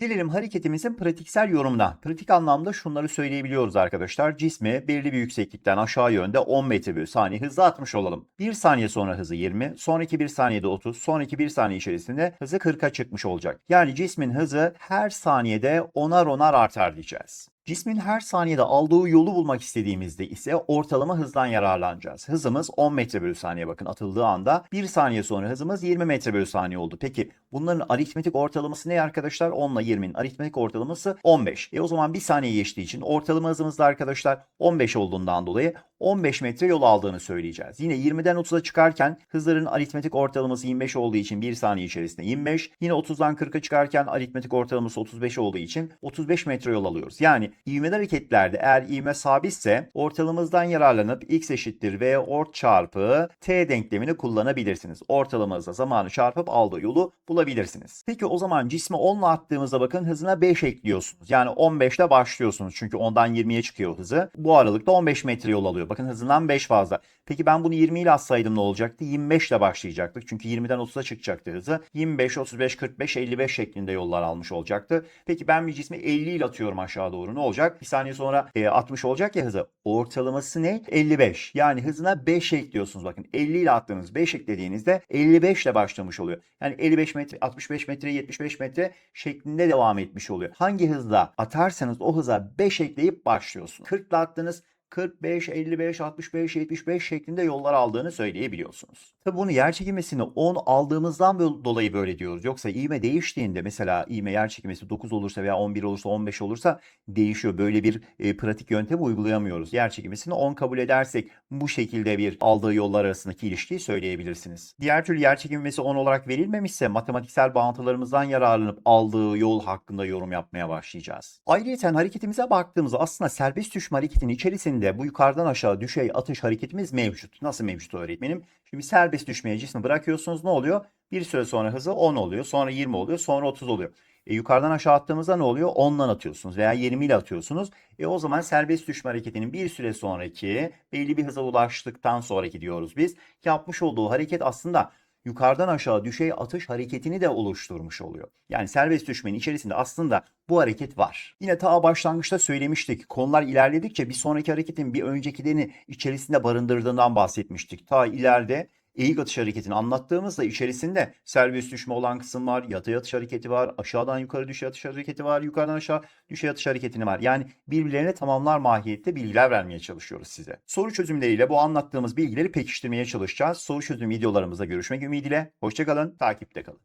Gelelim hareketimizin pratiksel yorumuna. Pratik anlamda şunları söyleyebiliyoruz arkadaşlar. Cismi belirli bir yükseklikten aşağı yönde 10 metre bölü saniye hızla atmış olalım. 1 saniye sonra hızı 20, sonraki 1 saniyede 30, sonraki 1 saniye içerisinde hızı 40'a çıkmış olacak. Yani cismin hızı her saniyede onar onar artar diyeceğiz. Cismin her saniyede aldığı yolu bulmak istediğimizde ise ortalama hızdan yararlanacağız. Hızımız 10 metre bölü saniye bakın atıldığı anda 1 saniye sonra hızımız 20 metre bölü saniye oldu. Peki bunların aritmetik ortalaması ne arkadaşlar? 10 ile 20'nin aritmetik ortalaması 15. E o zaman 1 saniye geçtiği için ortalama hızımız da arkadaşlar 15 olduğundan dolayı 15 metre yol aldığını söyleyeceğiz. Yine 20'den 30'a çıkarken hızların aritmetik ortalaması 25 olduğu için 1 saniye içerisinde 25. Yine 30'dan 40'a çıkarken aritmetik ortalaması 35 olduğu için 35 metre yol alıyoruz. Yani ivmeli hareketlerde eğer ivme sabitse ortalamamızdan yararlanıp x eşittir v ort çarpı t denklemini kullanabilirsiniz. Ortalama hızla zamanı çarpıp aldığı yolu bulabilirsiniz. Peki o zaman cismi 10 ile attığımızda bakın hızına 5 ekliyorsunuz. Yani 15 ile başlıyorsunuz. Çünkü 10'dan 20'ye çıkıyor hızı. Bu aralıkta 15 metre yol alıyor. Bakın hızından 5 fazla. Peki ben bunu 20 ile atsaydım ne olacaktı? 25 ile başlayacaktık. Çünkü 20'den 30'a çıkacaktı hızı. 25, 35, 45, 55 şeklinde yollar almış olacaktı. Peki ben bir cismi 50 ile atıyorum aşağı doğru ne olacak? Bir saniye sonra e, 60 olacak ya hızı. Ortalaması ne? 55. Yani hızına 5 ekliyorsunuz. Bakın 50 ile attığınız 5 eklediğinizde 55 ile başlamış oluyor. Yani 55 metre, 65 metre, 75 metre şeklinde devam etmiş oluyor. Hangi hızla atarsanız o hıza 5 ekleyip başlıyorsunuz. 40 ile attığınız 45, 55, 65, 75 şeklinde yollar aldığını söyleyebiliyorsunuz. Tabi bunu yer çekimesini 10 aldığımızdan dolayı böyle diyoruz. Yoksa ivme değiştiğinde mesela ivme yer çekimesi 9 olursa veya 11 olursa 15 olursa değişiyor. Böyle bir e, pratik yöntem uygulayamıyoruz. Yer çekimesini 10 kabul edersek bu şekilde bir aldığı yollar arasındaki ilişkiyi söyleyebilirsiniz. Diğer türlü yer çekimesi 10 olarak verilmemişse matematiksel bağıntılarımızdan yararlanıp aldığı yol hakkında yorum yapmaya başlayacağız. Ayrıca hareketimize baktığımızda aslında serbest düşme hareketinin içerisinde bu yukarıdan aşağı düşey atış hareketimiz mevcut. Nasıl mevcut öğretmenim? Şimdi serbest düşmeye cismi bırakıyorsunuz ne oluyor? Bir süre sonra hızı 10 oluyor, sonra 20 oluyor, sonra 30 oluyor. E, yukarıdan aşağı attığımızda ne oluyor? 10'dan atıyorsunuz veya 20 ile atıyorsunuz. E, o zaman serbest düşme hareketinin bir süre sonraki belli bir hıza ulaştıktan sonraki diyoruz biz. Yapmış olduğu hareket aslında yukarıdan aşağı düşey atış hareketini de oluşturmuş oluyor. Yani serbest düşmenin içerisinde aslında bu hareket var. Yine ta başlangıçta söylemiştik. Konular ilerledikçe bir sonraki hareketin bir öncekilerini içerisinde barındırdığından bahsetmiştik. Ta ileride eğik atış hareketini anlattığımızda içerisinde serbest düşme olan kısım var, yatay atış hareketi var, aşağıdan yukarı düşey atış hareketi var, yukarıdan aşağı düşey atış hareketini var. Yani birbirlerine tamamlar mahiyette bilgiler vermeye çalışıyoruz size. Soru çözümleriyle bu anlattığımız bilgileri pekiştirmeye çalışacağız. Soru çözüm videolarımızda görüşmek ümidiyle. Hoşçakalın, takipte kalın.